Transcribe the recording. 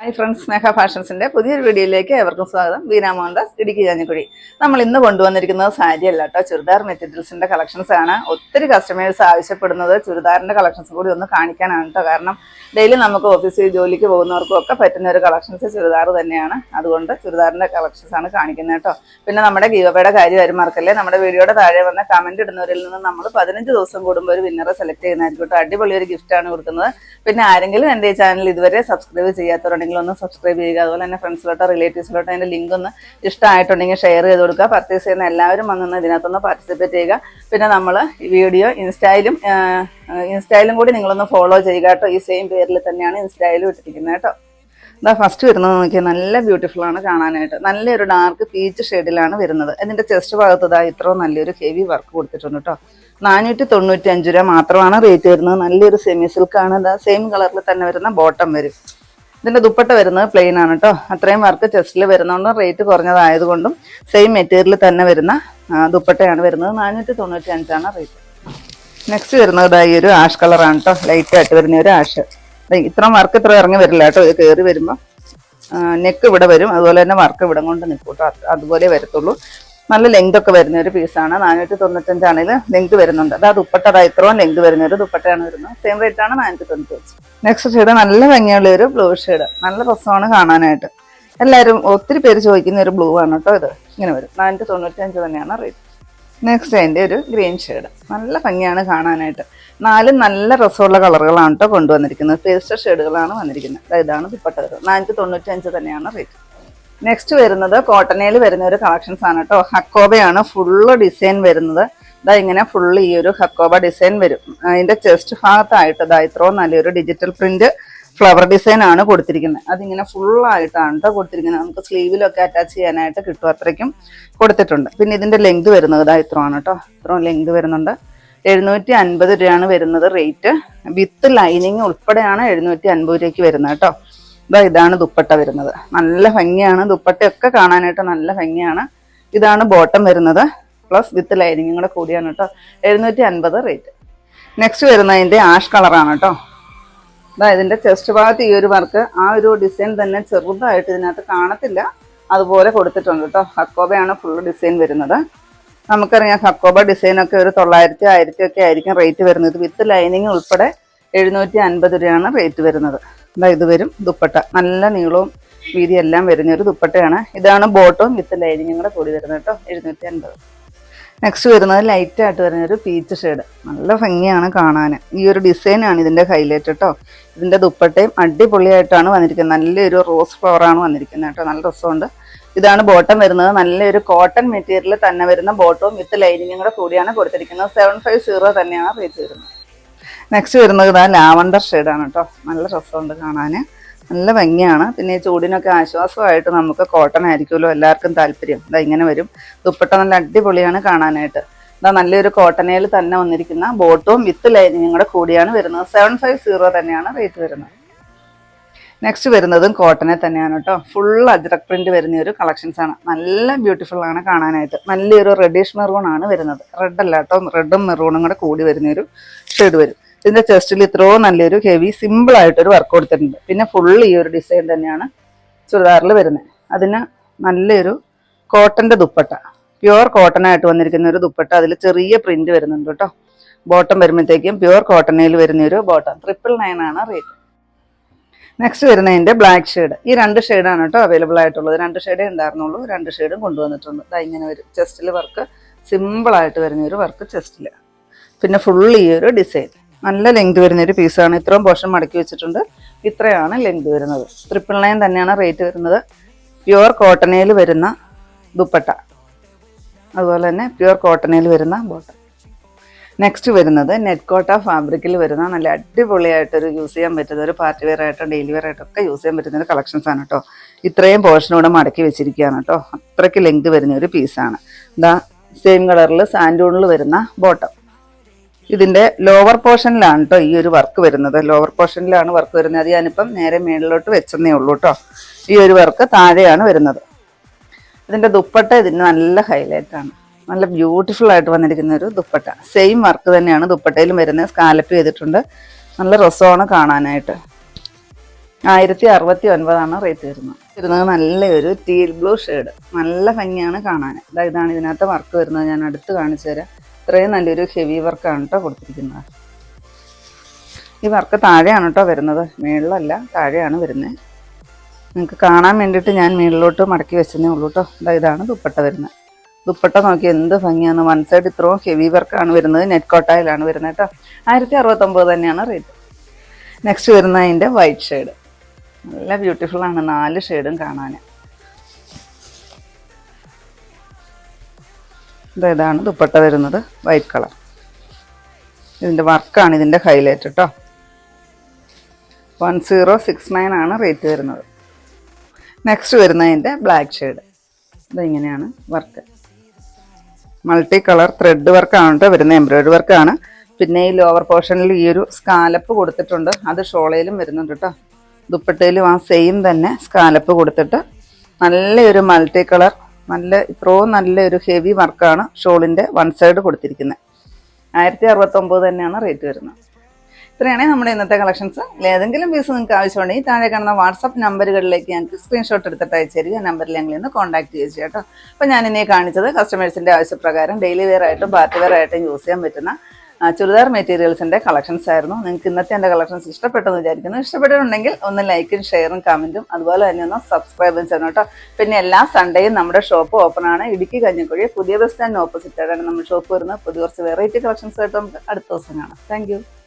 Hi friends സ്നേഹ ഫാഷൻസിന്റെ പുതിയൊരു വീഡിയോയിലേക്ക് ഏവർക്കും സ്വാഗതം. വീരാ മോഹൻദാസ് ഇടുക്കി ജാഞ്ഞിക്കുഴി നമ്മൾ ഇന്ന് കൊണ്ടുവന്നിരിക്കുന്നത് സാരി അല്ല കേട്ടോ. ചുരിദാർ മെറ്റീരിയൽസിന്റെ കളക്ഷൻസ് ആണ്. ഒത്തിരി കസ്റ്റമേഴ്സ് ആവശ്യപ്പെടുന്നത് ചുരിദാറിന്റെ കളക്ഷൻസ് കൂടി ഒന്ന് കാണിക്കാനാണ് കേട്ടോ. കാരണം ഡെയിലി നമുക്ക് ഓഫീസിൽ ജോലിക്ക് പോകുന്നവർക്കും ഒക്കെ പറ്റുന്ന ഒരു കളക്ഷൻസ് ചുരിദാർ തന്നെയാണ്. അതുകൊണ്ട് ചുരിദാറിന്റെ കളക്ഷൻസ് ആണ് കാണിക്കുന്നത് കേട്ടോ. പിന്നെ നമ്മുടെ ഗീവയുടെ കാര്യം ആരും മറക്കല്ലേ നമ്മുടെ വീഡിയോയുടെ താഴെ വന്ന കമന്റ് ഇടുന്നവരിൽ നിന്ന് നമ്മൾ പതിനഞ്ച് ദിവസം കൂടുമ്പോൾ ഒരു വിന്നറെ സെലക്ട് ചെയ്യുന്നതായിരിക്കും കേട്ടോ. അടിപൊളി ഒരു ഗിഫ്റ്റ് ആണ് കൊടുക്കുന്നത്. പിന്നെ ആരെങ്കിലും എന്റെ ചാനൽ ഇതുവരെ സബ്സ്ക്രൈബ് ചെയ്യാത്തവരുണ്ടെങ്കിൽ ഒന്ന് സബ്സ്ക്രൈബ് ചെയ്യുക. അതുപോലെ തന്നെ ഫ്രണ്ട്സിലോട്ടോ റിലേറ്റീവ്സിലോട്ടോ അതിന്റെ ലിങ്ക് ഒന്ന് ഇഷ്ടമായിട്ടുണ്ടെങ്കിൽ ഷെയർ ചെയ്ത് കൊടുക്കുക. പർച്ചേസ് ചെയ്യുന്ന എല്ലാവരും വന്നൊന്ന് ഇതിനകത്തൊന്ന് പാർട്ടിസിപ്പേറ്റ് ചെയ്യുക. പിന്നെ നമ്മൾ വീഡിയോ ഇൻസ്റ്റയിലും ഇൻസ്റ്റയിലും കൂടി നിങ്ങളൊന്ന് ഫോളോ ചെയ്യുക കേട്ടോ. ഈ സെയിം പേരിൽ തന്നെയാണ് ഇൻസ്റ്റയിലും ഇട്ടിരിക്കുന്നത് കേട്ടോ. ഇതാ ഫസ്റ്റ് വരുന്നത് നോക്കിയാൽ നല്ല ബ്യൂട്ടിഫുൾ ആണ് കാണാനായിട്ട്. നല്ലൊരു ഡാർക്ക് പീച്ച് ഷെയ്ഡിലാണ് വരുന്നത്. ഇതിന്റെ ചെസ്റ്റ് ഭാഗത്ത് ഇതാ ഇത്രയും നല്ലൊരു ഹെവി വർക്ക് കൊടുത്തിട്ടുണ്ട് കേട്ടോ. നാനൂറ്റി തൊണ്ണൂറ്റി അഞ്ച് രൂപ മാത്രമാണ് റേറ്റ് വരുന്നത്. നല്ലൊരു സെമി സിൽക്കാണ് ഇതാ സെയിം കളറിൽ തന്നെ വരുന്ന ബോട്ടം വരും. ഇതിന്റെ ദുപ്പട്ട വരുന്നത് പ്ലെയിൻ ആണ് കേട്ടോ. അത്രയും വർക്ക് ചെസ്റ്റിൽ വരുന്നതുകൊണ്ടും റേറ്റ് കുറഞ്ഞതായതുകൊണ്ടും സെയിം മെറ്റീരിയൽ തന്നെ വരുന്ന ദുപ്പട്ടയാണ് വരുന്നത്. നാനൂറ്റി തൊണ്ണൂറ്റി അഞ്ചാണ് റേറ്റ് നെക്സ്റ്റ് വരുന്നത് ഈ ഒരു ആഷ് കളറാണ് കേട്ടോ ലൈറ്റ് ആയിട്ട് വരുന്ന ഒരു ആഷ് ഇത്ര വർക്ക് ഇത്ര ഇറങ്ങി വരില്ല കേട്ടോ ഇത് കയറി വരുമ്പോൾ നെക്ക് ഇവിടെ വരും. അതുപോലെ തന്നെ വർക്ക് ഇവിടെ കൊണ്ട് നിൽക്കും കേട്ടോ അതുപോലെ വരത്തുള്ളൂ. നല്ല ലെങ്ത് ഒക്കെ വരുന്ന ഒരു പീസാണ് നാനൂറ്റി തൊണ്ണൂറ്റഞ്ചാണെങ്കിൽ ലെങ്ത് വരുന്നുണ്ട്. അതാ ദുപ്പട്ട. അതാ ഇത്രയും ലെങ്ത് വരുന്ന ഒരു ദുപ്പട്ടയാണ് വരുന്നത്. സെയിം റേറ്റ് ആണ് നാനൂറ്റി തൊണ്ണൂറ്റഞ്ച് നെക്സ്റ്റ് ഷെയ്ഡ് നല്ല ഭംഗിയുള്ള ഒരു ബ്ലൂ ഷെയ്ഡ് നല്ല രസമാണ് കാണാനായിട്ട്. എല്ലാവരും ഒത്തിരി പേര് ചോദിക്കുന്ന ഒരു ബ്ലൂ ആണ് കേട്ടോ ഇത്. ഇങ്ങനെ വരും. നാനൂറ്റി തൊണ്ണൂറ്റഞ്ച് തന്നെയാണ് റേറ്റ് നെക്സ്റ്റ് അതിന്റെ ഒരു ഗ്രീൻ ഷെയ്ഡ് നല്ല ഭംഗിയാണ് കാണാനായിട്ട്. നാലും നല്ല രസമുള്ള കളറുകളാണ് കേട്ടോ കൊണ്ടുവന്നിരിക്കുന്നത്. പേസ്റ്റർ ഷെയ്ഡുകളാണ് വന്നിരിക്കുന്നത്. ഇതാണ് ദുപ്പട്ട വരുന്നത് നാനൂറ്റി തൊണ്ണൂറ്റി അഞ്ച് തന്നെയാണ് റേറ്റ് നെക്സ്റ്റ് വരുന്നത് കോട്ടണയിൽ വരുന്ന ഒരു കളക്ഷൻസ് ആണ് കേട്ടോ ഹക്കോബയാണ് ഫുള്ള് ഡിസൈൻ വരുന്നത്. ഇതാ ഇങ്ങനെ ഫുള്ള് ഈ ഒരു ഹക്കോബ ഡിസൈൻ വരും. അതിന്റെ ചെസ്റ്റ് ഭാഗത്തായിട്ട് ഇതാ ഇത്രയും നല്ലൊരു ഡിജിറ്റൽ പ്രിന്റ് ഫ്ലവർ ഡിസൈൻ ആണ് കൊടുത്തിരിക്കുന്നത്. അതിങ്ങനെ ഫുള്ളായിട്ടാണ് കേട്ടോ കൊടുത്തിരിക്കുന്നത്. നമുക്ക് സ്ലീവിലൊക്കെ അറ്റാച്ച് ചെയ്യാനായിട്ട് കിട്ടും അത്രയ്ക്കും കൊടുത്തിട്ടുണ്ട്. പിന്നെ ഇതിന്റെ ലെങ്ത് വരുന്നത് ഇതാ ഇത്രയാണ് കേട്ടോ ഇത്രയും ലെങ്ത് വരുന്നുണ്ട്. എഴുന്നൂറ്റി അൻപത് രൂപയാണ് വരുന്നത് റേറ്റ് വിത്ത് ലൈനിങ് ഉൾപ്പെടെയാണ് എഴുന്നൂറ്റി അൻപത് രൂപയ്ക്ക് വരുന്നത് കേട്ടോ ഇതാ ഇതാണ് ദുപ്പട്ട വരുന്നത്. നല്ല ഭംഗിയാണ്. ദുപ്പട്ടയൊക്കെ കാണാനായിട്ട് നല്ല ഭംഗിയാണ്. ഇതാണ് ബോട്ടം വരുന്നത്. പ്ലസ് വിത്ത് ലൈനിങ്ങും കൂടെ കൂടിയാണ് കേട്ടോ എഴുന്നൂറ്റി അൻപത് റേറ്റ് നെക്സ്റ്റ് വരുന്നതിന്റെ ആഷ് കളറാണ് കേട്ടോ ഇതാ ഇതിന്റെ ചെസ്റ്റ് ഭാഗത്ത് ഈ ഒരു വർക്ക് ആ ഒരു ഡിസൈൻ തന്നെ ചെറുതായിട്ട് ഇതിനകത്ത് കാണത്തില്ല. അതുപോലെ കൊടുത്തിട്ടുണ്ട് കേട്ടോ ഹക്കോബയാണ് ഫുൾ ഡിസൈൻ വരുന്നത്. നമുക്കറിയാം ഹക്കോബ ഡിസൈനൊക്കെ ഒരു തൊള്ളായിരത്തി ആയിരത്തി ഒക്കെ ആയിരിക്കും റേറ്റ് വരുന്നത്. വിത്ത് ലൈനിങ് ഉൾപ്പെടെ എഴുന്നൂറ്റി അൻപത് രൂപയാണ് റേറ്റ് വരുന്നത്. ഇതാ ഇത് വരും ദുപ്പട്ട. നല്ല നീളവും വീതിയെല്ലാം വരുന്ന ഒരു ദുപ്പട്ടയാണ്. ഇതാണ് ബോട്ടവും വിത്ത് ലൈനിങ്ങും കൂടെ കൂടി വരുന്നത് കേട്ടോ എഴുന്നൂറ്റി അൻപത് നെക്സ്റ്റ് വരുന്നത് ലൈറ്റ് ആയിട്ട് വരുന്ന ഒരു പീച്ച് ഷെയ്ഡ് നല്ല ഭംഗിയാണ് കാണാൻ. ഈ ഒരു ഡിസൈനാണ് ഇതിന്റെ ഹൈലൈറ്റ് കേട്ടോ ഇതിന്റെ ദുപ്പട്ടയും അടിപൊളിയായിട്ടാണ് വന്നിരിക്കുന്നത്. നല്ലൊരു റോസ് ഫ്ലവറാണ് വന്നിരിക്കുന്നത് കേട്ടോ നല്ല രസമുണ്ട്. ഇതാണ് ബോട്ടം വരുന്നത്. നല്ലൊരു കോട്ടൺ മെറ്റീരിയൽ തന്നെ വരുന്ന ബോട്ടവും വിത്ത് ലൈനിങ്ങും കൂടെ കൂടിയാണ് കൊടുത്തിരിക്കുന്നത്. സെവൻ ഫൈവ് സീറോ തന്നെയാണ് റേറ്റ് വരുന്നത്. നെക്സ്റ്റ് വരുന്നത് ഇതാ ലാവണ്ടർ ഷെയ്ഡാണ് കേട്ടോ നല്ല രസമുണ്ട് കാണാൻ. നല്ല ഭംഗിയാണ്. പിന്നെ ഈ ചൂടിനൊക്കെ ആശ്വാസമായിട്ട് നമുക്ക് കോട്ടൺ ആയിരിക്കുമല്ലോ എല്ലാവർക്കും താല്പര്യം. ഇതാ ഇങ്ങനെ വരും. ദുപ്പട്ട നല്ല അടിപൊളിയാണ് കാണാനായിട്ട്. ഇതാ നല്ലൊരു കോട്ടനയിൽ തന്നെ വന്നിരിക്കുന്ന ബോട്ടവും വിത്ത് ലൈനിങ്ങും കൂടെ കൂടിയാണ് വരുന്നത്. സെവൻ ഫൈവ് സീറോ തന്നെയാണ് റേറ്റ് വരുന്നത്. നെക്സ്റ്റ് വരുന്നതും കോട്ടനെ തന്നെയാണ് കേട്ടോ. ഫുൾ അജ്രക് പ്രിന്റ് വരുന്ന ഒരു കളക്ഷൻസ് ആണ്. നല്ല ബ്യൂട്ടിഫുൾ ആണ് കാണാനായിട്ട്. നല്ലൊരു റെഡിഷ് മെറൂൺ ആണ് വരുന്നത്. റെഡ് അല്ല കേട്ടോ റെഡും മെറൂണും കൂടെ കൂടി വരുന്ന ഒരു ഷെയ്ഡ് വരും. ഇതിന്റെ ചെസ്റ്റിൽ ഇത്രയോ നല്ലൊരു ഹെവി സിമ്പിൾ ആയിട്ട് ഒരു വർക്ക് കൊടുത്തിട്ടുണ്ട്. പിന്നെ ഫുൾ ഈ ഒരു ഡിസൈൻ തന്നെയാണ് ചുരിദാറിൽ വരുന്നത് അതിന് നല്ലൊരു കോട്ടന്റെ ദുപ്പട്ട. പ്യുവർ കോട്ടൺ ആയിട്ട് വന്നിരിക്കുന്ന ഒരു ദുപ്പട്ട. അതിൽ ചെറിയ പ്രിന്റ് വരുന്നുണ്ട് കേട്ടോ ബോട്ടം വരുമ്പോഴത്തേക്കും പ്യുവർ കോട്ടണയിൽ വരുന്ന ഒരു ബോട്ടം ട്രിപ്പിൾ നയൻ ആണ് റേറ്റ് നെക്സ്റ്റ് വരുന്നതിന്റെ ബ്ലാക്ക് ഷെയ്ഡ് ഈ രണ്ട് ഷെയ്ഡാണ് കേട്ടോ അവൈലബിൾ ആയിട്ടുള്ളത്. രണ്ട് ഷെയ്ഡേ ഉണ്ടായിരുന്നുള്ളൂ. രണ്ട് ഷെയ്ഡും കൊണ്ടുവന്നിട്ടുണ്ട്. ഇതാ ഇങ്ങനെ ഒരു ചെസ്റ്റിൽ വർക്ക് സിമ്പിൾ ആയിട്ട് വരുന്ന ഒരു വർക്ക് ചെസ്റ്റിൽ പിന്നെ ഫുൾ ഈ ഒരു ഡിസൈൻ നല്ല ലെങ്ത് വരുന്ന ഒരു പീസാണ് ഇത്രയും പോർഷൻ മടക്കി വെച്ചിട്ടുണ്ട്. ഇത്രയാണ് ലെങ്ത് വരുന്നത്. ട്രിപ്പിൾ നയൻ തന്നെയാണ് റേറ്റ് വരുന്നത്. പ്യുവർ കോട്ടനയിൽ വരുന്ന ദുപ്പട്ട. അതുപോലെ തന്നെ പ്യുവർ കോട്ടനയിൽ വരുന്ന ബോട്ടം നെക്സ്റ്റ് വരുന്നത് നെറ്റ് കോട്ട ഫാബ്രിക്കിൽ വരുന്ന നല്ല അടിപൊളിയായിട്ടൊരു യൂസ് ചെയ്യാൻ പറ്റുന്ന ഒരു പാർട്ടി വെയർ ആയിട്ടോ ഡെയിലി വെയർ ആയിട്ടോ ഒക്കെ യൂസ് ചെയ്യാൻ പറ്റുന്ന ഒരു കളക്ഷൻസ് ആണ് കേട്ടോ ഇത്രയും പോർഷനൂടെ മടക്കി വെച്ചിരിക്കുകയാണ് കേട്ടോ അത്രയ്ക്ക് ലെങ്ത് വരുന്ന ഒരു പീസാണ് ഇതാ സെയിം കളറിൽ സാൻഡൂണിൽ വരുന്ന ബോട്ടം ഇതിന്റെ ലോവർ പോർഷനിലാണ് കേട്ടോ ഈ ഒരു വർക്ക് വരുന്നത്. ലോവർ പോർഷനിലാണ് വർക്ക് വരുന്നത്. അത് ഞാനിപ്പം നേരെ മേളിലോട്ട് വെച്ചെന്നേ ഉള്ളൂ കേട്ടോ ഈ ഒരു വർക്ക് താഴെയാണ് വരുന്നത്. ഇതിന്റെ ദുപ്പട്ട ഇതിന് നല്ല ഹൈലൈറ്റ് ആണ്. നല്ല ബ്യൂട്ടിഫുൾ ആയിട്ട് വന്നിരിക്കുന്ന ഒരു ദുപ്പട്ട. സെയിം വർക്ക് തന്നെയാണ് ദുപ്പട്ടയിലും വരുന്നത്. സ്കാലപ്പ് ചെയ്തിട്ടുണ്ട്. നല്ല രസമാണ് കാണാനായിട്ട്. ആയിരത്തി അറുപത്തി ഒൻപതാണ് റേറ്റ് വരുന്നത്. വരുന്നത് നല്ലൊരു ടീൽ ബ്ലൂ ഷെയ്ഡ് നല്ല ഭംഗിയാണ് കാണാൻ. ഇതാ ഇതാണ് ഇതിനകത്ത് വർക്ക് വരുന്നത്. ഞാൻ അടുത്ത് കാണിച്ചു തരാം ഇത്രയും നല്ലൊരു ഹെവി വർക്കാണ് കേട്ടോ കൊടുത്തിരിക്കുന്നത്. ഈ വർക്ക് താഴെയാണ് കേട്ടോ വരുന്നത്. മേളിലല്ല താഴെയാണ് വരുന്നത്. നിങ്ങൾക്ക് കാണാൻ വേണ്ടിയിട്ട് ഞാൻ മേളിലോട്ട് മടക്കി വെച്ചതേ ഉള്ളൂ കേട്ടോ ഇതാ ഇതാണ് ദുപ്പട്ട വരുന്നത്. ദുപ്പട്ട നോക്കി എന്ത് ഭംഗിയാണ്. വൺ സൈഡ് ഇത്രയും ഹെവി വർക്കാണ് വരുന്നത്. നെറ്റ് കോട്ടായിലാണ് വരുന്നത് കേട്ടോ ആയിരത്തി അറുപത്തൊമ്പത് തന്നെയാണ് റേറ്റ് നെക്സ്റ്റ് വരുന്ന അതിന്റെ വൈറ്റ് ഷെയ്ഡ് നല്ല ബ്യൂട്ടിഫുള്ളാണ് നാല് ഷെയ്ഡും കാണാൻ ഇതാണ് ദുപ്പട്ട വരുന്നത് വൈറ്റ് കളർ ഇതിന്റെ വർക്കാണ് ഇതിന്റെ ഹൈലൈറ്റ് കേട്ടോ വൺ സീറോ സിക്സ് നയൻ ആണ് റേറ്റ് വരുന്നത്. നെക്സ്റ്റ് വരുന്നതിന്റെ ബ്ലാക്ക് ഷെയ്ഡ് ഇതിങ്ങനെയാണ് വർക്ക് മൾട്ടി കളർ ത്രെഡ് വർക്കാണ് കേട്ടോ വരുന്നത് എംബ്രോയിഡറി വർക്കാണ് പിന്നെ ഈ ലോവർ പോർഷനിൽ ഈ ഒരു സ്കാലപ്പ് കൊടുത്തിട്ടുണ്ട് അത് ഷോളയിലും വരുന്നുണ്ട് കേട്ടോ ദുപ്പട്ടയിലും ആ സെയിം തന്നെ സ്കാലപ്പ് കൊടുത്തിട്ട് നല്ലൊരു മൾട്ടി കളർ നല്ല ഇത്രയും നല്ലൊരു ഹെവി വർക്കാണ് ഷോളിന്റെ വൺ സൈഡ് കൊടുത്തിരിക്കുന്നത്. ആയിരത്തി അറുപത്തൊമ്പത് തന്നെയാണ് റേറ്റ് വരുന്നത്. ഇത്രയാണ് നമ്മുടെ ഇന്നത്തെ കളക്ഷൻസ് ഏതെങ്കിലും പീസ് നിങ്ങൾക്ക് ആവശ്യമുണ്ടെങ്കിൽ താഴെ കാണുന്ന വാട്സപ്പ് നമ്പറുകളിലേക്ക് ഞങ്ങൾക്ക് സ്ക്രീൻഷോട്ട് എടുത്തിട്ട് അയച്ചു തരിക. നമ്പറിൽ ഞങ്ങൾ ഇന്ന് കോൺടാക്ട് ചെയ്യുക കേട്ടോ. അപ്പോൾ ഞാൻ കാണിച്ചത് കസ്റ്റമേഴ്സിന്റെ ആവശ്യപ്രകാരം ഡെയിലി വെയർ ആയിട്ടും പാർട്ടി വെയർ ആയിട്ടും യൂസ് ചെയ്യാൻ പറ്റുന്ന ചുരിദാർ മെറ്റീരിയൽസിന്റെ കളക്ഷൻസ് ആയിരുന്നു. നിങ്ങൾക്ക് ഇന്നത്തെ എന്റെ കളക്ഷൻസ് ഇഷ്ടപ്പെട്ടെന്ന് വിചാരിക്കുന്നു. ഇഷ്ടപ്പെട്ടിട്ടുണ്ടെങ്കിൽ ഒന്ന് ലൈക്കും ഷെയറും കമന്റും അതുപോലെ തന്നെ ഒന്ന് സബ്സ്ക്രൈബും ചെയ്യണം കേട്ടോ. പിന്നെ എല്ലാ സൺഡേയും നമ്മുടെ ഷോപ്പ് ഓപ്പൺ ആണ്. ഇടുക്കി കഞ്ഞിക്കുഴി പുതിയ ബസ് സ്റ്റാൻഡ് ഓപ്പോസിറ്റ് ആയിട്ടാണ് നമ്മുടെ ഷോപ്പ് വരുന്നത്. പുതിയ കുറച്ച് വെറൈറ്റി കളക്ഷൻസ് ആയിട്ട് നമുക്ക് അടുത്ത ദിവസം കാണാം. താങ്ക്